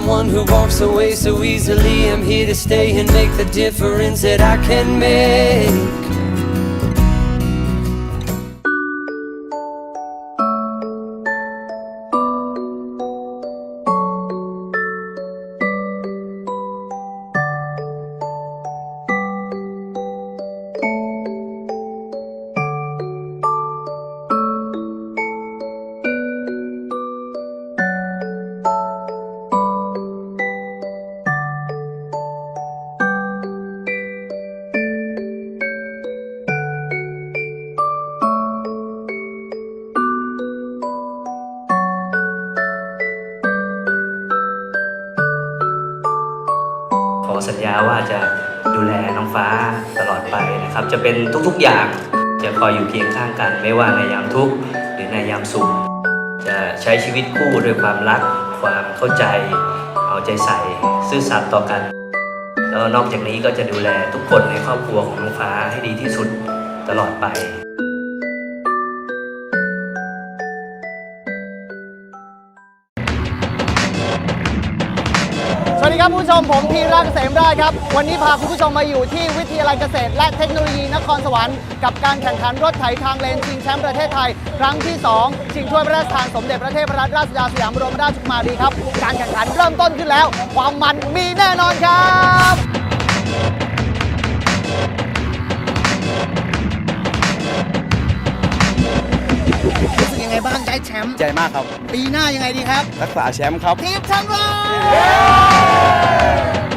someone who walks away so easily. I'm here to stay and make the difference that I can make. าว่าจะดูแลน้องฟ้าตลอดไปนะครับ จะเป็นทุกๆอย่างจะคอยอยู่เคียงข้างกัน ไม่ว่าในยามทุกข์หรือในยามสุข จะใช้ชีวิตคู่ด้วยความรัก ความเข้าใจ เอาใจใส่ซื่อสัตย์ต่อกันแล้วนอกจากนี้ก็จะดูแลทุกคนในครอบครัวของน้องฟ้าให้ดีที่สุดตลอดไป คุณผู้ชมผมพีรักเกษมราชครับ วันนี้พาคุณผู้ชมมาอยู่ที่วิทยาลัยเกษตร และเทคโนโลยีนครสวรรค์กับการแข่งขันรถไถทางเลนชิงแชมป์ประเทศไทย ครั้งที่ 2 ชิงถ้วยพระราชทานสมเด็จพระเทพรัตนราชสุดาสยามบรมราชกุมารีครับ การแข่งขันเริ่มต้นขึ้นแล้ว ความมันมีแน่นอนครับ รู้สึกยังไงบ้างได้แชมป์ ใจมากครับ ปีหน้ายังไงดีครับ รักษาแชมป์ครับ ทีมแชมป์โลก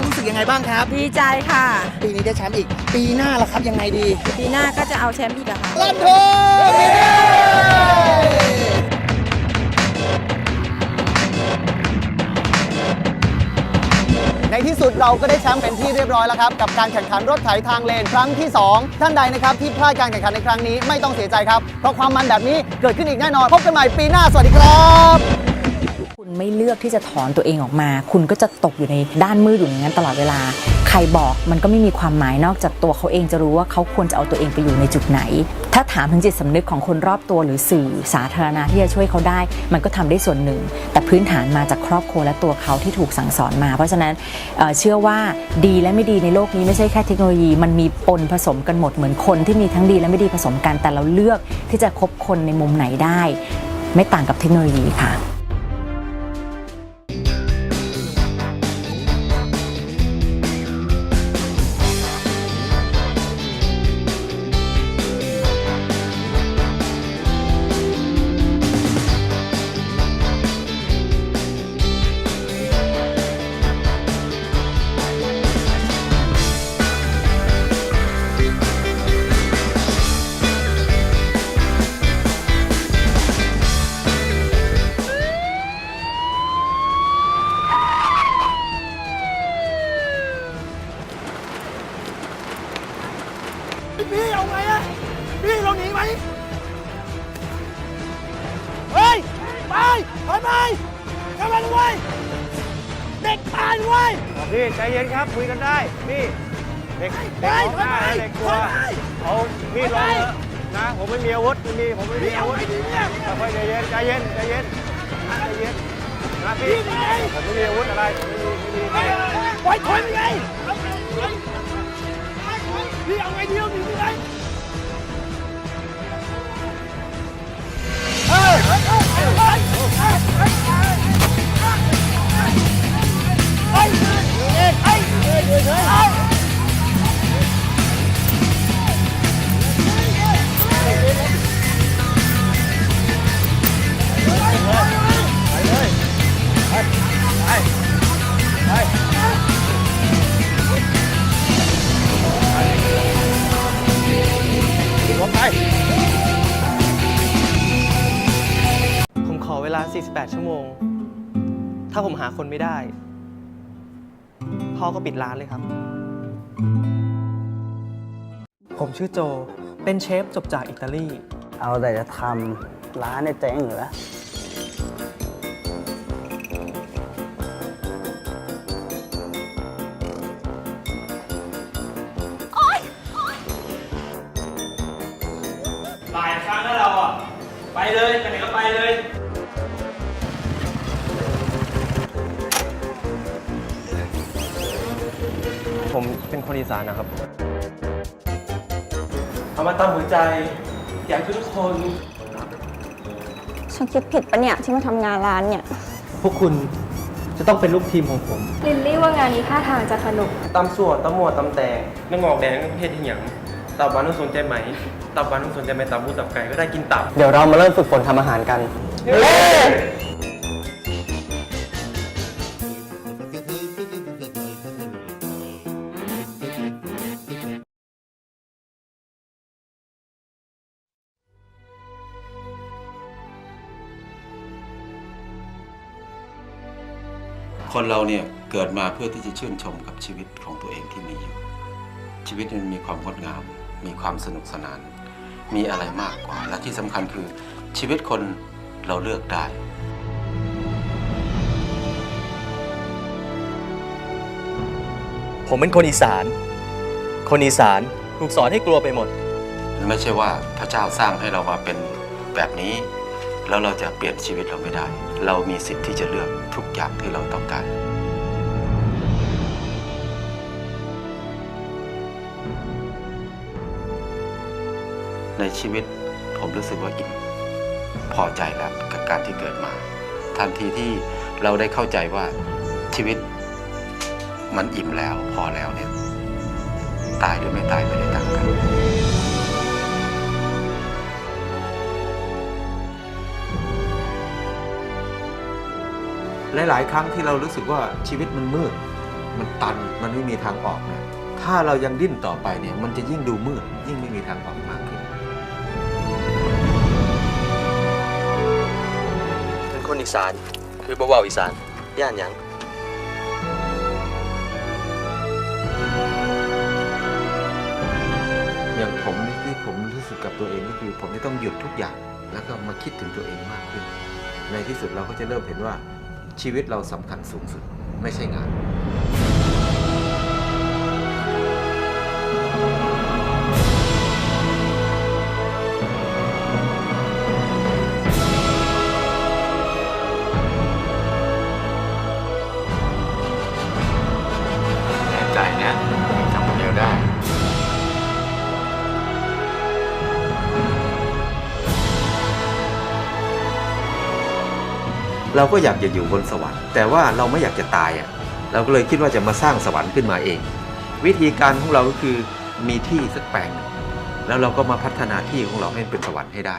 รู้สึกยังไงบ้างครับ ดีใจค่ะ ปีนี้ได้แชมป์อีก ปีหน้าล่ะครับยังไงดี ปีหน้าก็จะเอาแชมป์อีกอะค่ะ ลั่นทุ่ง ในที่สุดเราก็ได้แชมป์เป็นที่เรียบร้อยแล้วครับ กับการแข่งขันรถไถทางเลนครั้งที่ 2 ท่านใดนะครับที่พลาดการแข่งขันในครั้งนี้ไม่ต้องเสียใจครับ เพราะความมันแบบนี้เกิดขึ้นอีกแน่นอน พบกันใหม่ปีหน้า สวัสดีครับ คุณไม่เลือกที่จะถอนตัวเองออกมา คุณก็จะตกอยู่ในด้านมืดอยู่อย่างนั้นตลอดเวลา ใครบอกมันก็ไม่มีความหมายนอกจากตัวเขาเองจะรู้ว่าเขาควรจะเอาตัวเองไปอยู่ในจุดไหน ถ้าถามถึงจิตสำนึกของคนรอบตัวหรือสื่อสาธารณะที่จะช่วยเขาได้ มันก็ทำได้ส่วนหนึ่ง แต่พื้นฐานมาจากครอบครัวและตัวเขาที่ถูกสั่งสอนมา เพราะฉะนั้นเเชื่อว่าดีและไม่ดีในโลกนี้ไม่ใช่แค่เทคโนโลยี มันมีปนผสมกันหมดเหมือนคนที่มีทั้งดีและไม่ดีผสมกันแต่เราเลือกที่จะคบคนในมุมไหนได้ ไม่ต่างกับเทคโนโลยีค่ะ พี่เอาไงอะพี่เราหนีไหมเฮ้ยไปถอยไปกลับมาด้วยเด็กตายด้วยพี่ใจเย็นครับคุยกันได้พี่เด็กไปเด็กร้องถอยไห้ไปเด็กกลัถวอยไปเอามีดลงเถอะนะผมไม่มีอาวุธไม่มีผมไม่มีพี่อาเอาวุธไงดีเนี่ยค่อยๆใจเย็นใจเย็นใจเย็นนะใจเย็นนะพี่พี่ไปผมไม่มีอาวุธอะไรไม่มีไม่มีไปไปถอยไปไง พี่เอาไงดีเอาหนีไป วลา48ชั่วโมงถ้าผมหาคนไม่ได้พ่อพ่อก็ปิดร้านเลยครับ ผมชื่อโจ เป็นเชฟจบจากอิตาลี เอาแต่จะทำร้านเนี่ยเจ๊งอยู่แล้วหลายครั้งแล้วเราอะ ไปเลยไปไหนก็ไปเลย ผมเป็นคนอีสานนะครับ เอามาตามหัวใจ อยากให้ทุกคนฉันคิดผิดปะเนี่ยที่มาทำงานร้านเนี่ย พวกคุณจะต้องเป็นลูกทีมของผม ลิลลี่ว่างานนี้ท่าทางจะสนุก ตำส่วนตำหมวดตำแตงไม่งอกแดงเฮ็ดที่หยังตับหวานต้องสนใจไหม ตับหวานต้องสนใจไหมตับหมูตับไก่ก็ได้กินตับ เดี๋ยวเรามาเริ่มฝึกฝนทำอาหารกัน คนเราเนี่ยเกิดมาเพื่อที่จะชื่นชมกับชีวิตของตัวเองที่มีอยู่ ชีวิตมันมีความงดงาม มีความสนุกสนาน มีอะไรมากกว่า และที่สำคัญคือชีวิตคนเราเลือกได้ผมเป็นคนอีสาน คนอีสานถูกสอนให้กลัวไปหมด ไม่ใช่ว่าพระเจ้าสร้างให้เรามาเป็นแบบนี้ แล้วเราจะเปลี่ยนชีวิตเราไม่ได้ เรามีสิทธิ์ที่จะเลือกทุกอย่างที่เราต้องการ ในชีวิตผมรู้สึกว่าอิ่มพอใจแล้วกับการที่เกิดมา ทันทีที่เราได้เข้าใจว่าชีวิตมันอิ่มแล้วพอแล้วเนี่ย ตายหรือไม่ตายไม่ได้ต่างกัน หลาย ๆ ครั้งที่เรารู้สึกว่าชีวิตมันมืด มันตันมันไม่มีทางออกเนี่ยถ้าเรายังดิ้นต่อไปเนี่ยมันจะยิ่งดูมืด ยิ่งไม่มีทางออกมากขึ้นเป็นคนอีสานคือบ่เว้าอีสานย่านหยังอย่างผมนี่ที่ผมรู้สึกกับตัวเองก็คือ ผมจะต้องหยุดทุกอย่าง แล้วก็มาคิดถึงตัวเองมากขึ้น ในที่สุดเราก็จะเริ่มเห็นว่า ชีวิตเราสำคัญสูงสุดไม่ใช่งาน เราก็อยากจะอยู่บนสวรรค์แต่ว่าเราไม่อยากจะตายอะเราก็เลยคิดว่าจะมาสร้างสวรรค์ขึ้นมาเอง วิธีการของเราก็คือมีที่สักแปลงหนึ่งแล้วเราก็มาพัฒนาที่ของเราให้เป็นสวรรค์ให้ได้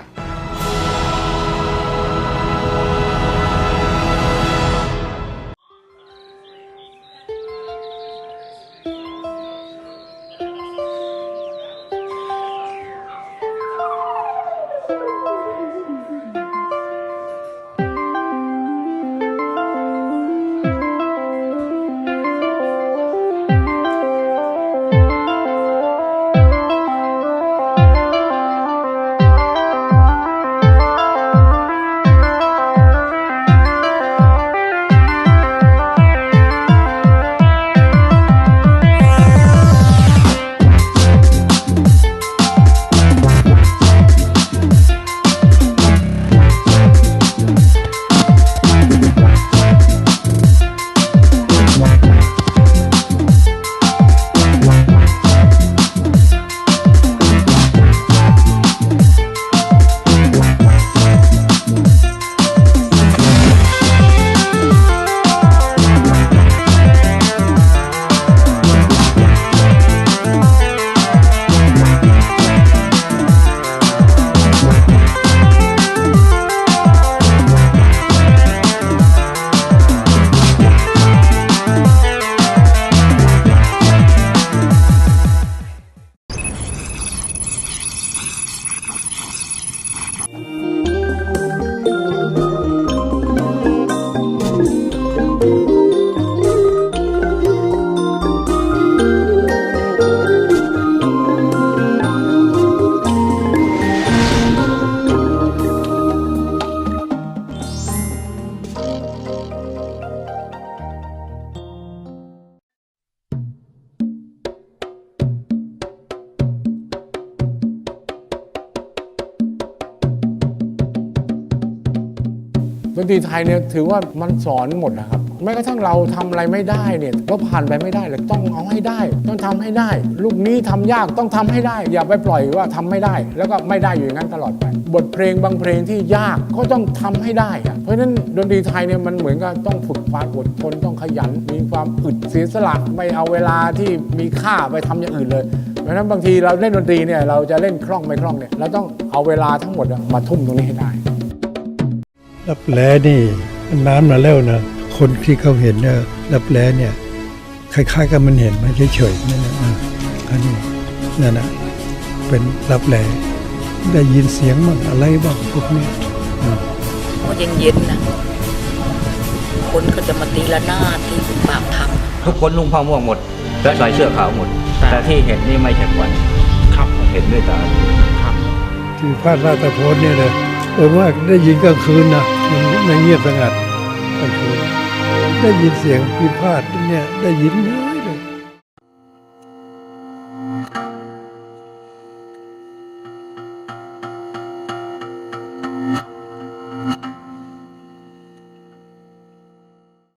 นตรีไทยเนี่ยถือว่ามันสอนหมดนะครับแม้กระทั่งเราทำอะไรไม่ได้เนี่ยก็ผ่านไปไม่ได้เลยต้องเอาให้ได้ ต้องทำให้ได้ ลูกนี้ทำยากต้องทำให้ได้ อย่าไปปล่อยว่าทำไม่ได้ แล้วก็ไม่ได้อยู่อย่างนั้นตลอดไป บทเพลงบางเพลงที่ยากก็ต้องทำให้ได้อะเพราะฉะนั้นดนตรีไทยเนี่ยมันเหมือนกับต้องฝึกความอดทนต้องขยัน มีความอึดเสียสละไม่เอาเวลาที่มีค่าไปทำอย่างอื่นเลยเพราะฉะนั้นบางทีเราเล่นดนตรีเนี่ยเราจะเล่นคล่องไม่คล่องเนี่ยเราต้องเอาเวลาทั้งหมดมาทุ่มตรงนี้ให้ได้ รับแลนี่มันนานมาแล้วนะคนที่เขาเห็นเนี่ยรับแลเนี่ยคล้ายๆกับมันเห็นมันเฉยๆนั่นนะอะอันนี้นั่นนะเป็นรับแลได้ยินเสียงบ้างอะไรบ้างพวกนี้อะพอเย็นๆนะคนก็จะมาตีละนาดที่ปากทำทุกคนนุ่งผ้าม่วงหมด และใส่เสื้อขาวหมด แต่ที่เห็นนี่ไม่ใช่ควันครับเห็นด้วยตาครับที่พาดราตโพนเนี่ยเลยโดยมากได้ยินกลางคืนนะ มันไม่เงียบสงัดกลางคืนได้ยินเสียงพิพาทเนี่ยได้ยินเยอะ